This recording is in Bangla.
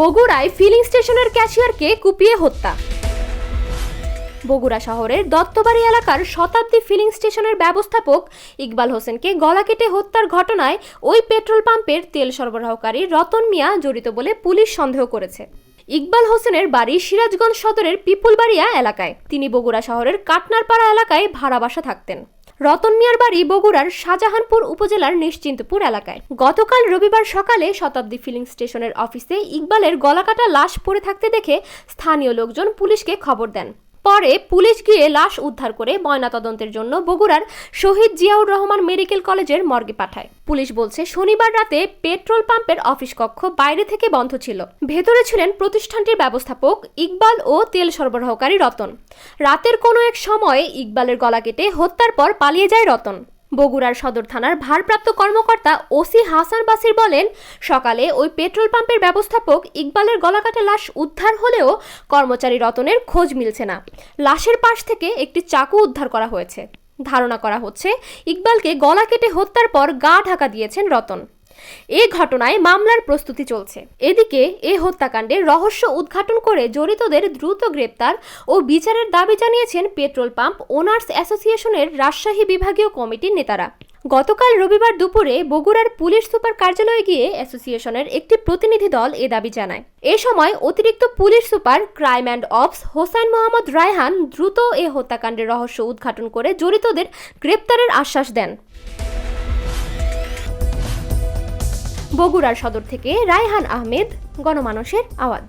বগুড়ায় ফিলিং স্টেশনের ক্যাশিয়ারকে কুপিয়ে হত্যা। বগুড়া শহরের দত্তবাড়ি এলাকার শতাব্দী ফিলিং স্টেশনের ব্যবস্থাপক ইকবাল হোসেনকে গলা কেটে হত্যার ঘটনায় ওই পেট্রোল পাম্পের তেল সরবরাহকারী রতন মিয়া জড়িত বলে পুলিশ সন্দেহ করেছে। ইকবাল হোসেনের বাড়ি সিরাজগঞ্জ সদরের পিপুলবাড়িয়া এলাকায়। তিনি বগুড়া শহরের কাটনারপাড়া এলাকায় ভাড়া বাসা থাকতেন। রতন মিয়ার বাড়ি বগুড়ার শাহজাহানপুর উপজেলার নিশ্চিন্তপুর এলাকায়। গতকাল রবিবার সকালে শতাব্দী ফিলিং স্টেশনের অফিসে ইকবালের গলাকাটা লাশ পড়ে থাকতে দেখে স্থানীয় লোকজন পুলিশকে খবর দেন। পরে পুলিশ গিয়ে লাশ উদ্ধার করে ময়নাতদন্তের জন্য বগুড়ার শহীদ জিয়াউর রহমান মেডিকেল কলেজের মর্গে পাঠায়। পুলিশ বলছে, শনিবার রাতে পেট্রোল পাম্পের অফিস কক্ষ বাইরে থেকে বন্ধ ছিল। ভেতরে ছিলেন প্রতিষ্ঠানটির ব্যবস্থাপক ইকবাল ও তেল সরবরাহকারী রতন। রাতের কোনো এক সময়ে ইকবালের গলা কেটে হত্যার পর পালিয়ে যায় রতন। বগুড়ার সদর থানার ভারপ্রাপ্ত কর্মকর্তা ওসি হাসান বাসির বলেন, সকালে ওই পেট্রোল পাম্পের ব্যবস্থাপক ইকবালের গলাকাটা লাশ উদ্ধার হলেও কর্মচারী রতনের খোঁজ মিলছে না। লাশের পাশ থেকে একটি চাকু উদ্ধার করা হয়েছে। ধারণা করা হচ্ছে, ইকবালকে গলা কেটে হত্যার পর গা ঢাকা দিয়েছেন রতন। এ ঘটনায় মামলার প্রস্তুতি চলছে। এদিকে এ হত্যাকাণ্ডের রহস্য উদ্ঘাটন করে জড়িতদের দ্রুত গ্রেপ্তার ও বিচারের দাবি জানিয়েছেন পেট্রোল পাম্প ওনার্স অ্যাসোসিয়েশনের রাজশাহী বিভাগীয় কমিটির নেতারা। গতকাল রবিবার দুপুরে বগুড়ার পুলিশ সুপার কার্যালয়ে গিয়ে অ্যাসোসিয়েশনের একটি প্রতিনিধি দল এ দাবি জানায়। এ সময় অতিরিক্ত police super crime and ops Hossain Mohammad Raihan দ্রুত এ হত্যাকাণ্ডের রহস্য উদ্ঘাটন করে জড়িতদের গ্রেপ্তারের আশ্বাস দেন। বগুড়ার সদর থেকে রায়হান আহমেদ গণমানুষের আওয়াজ।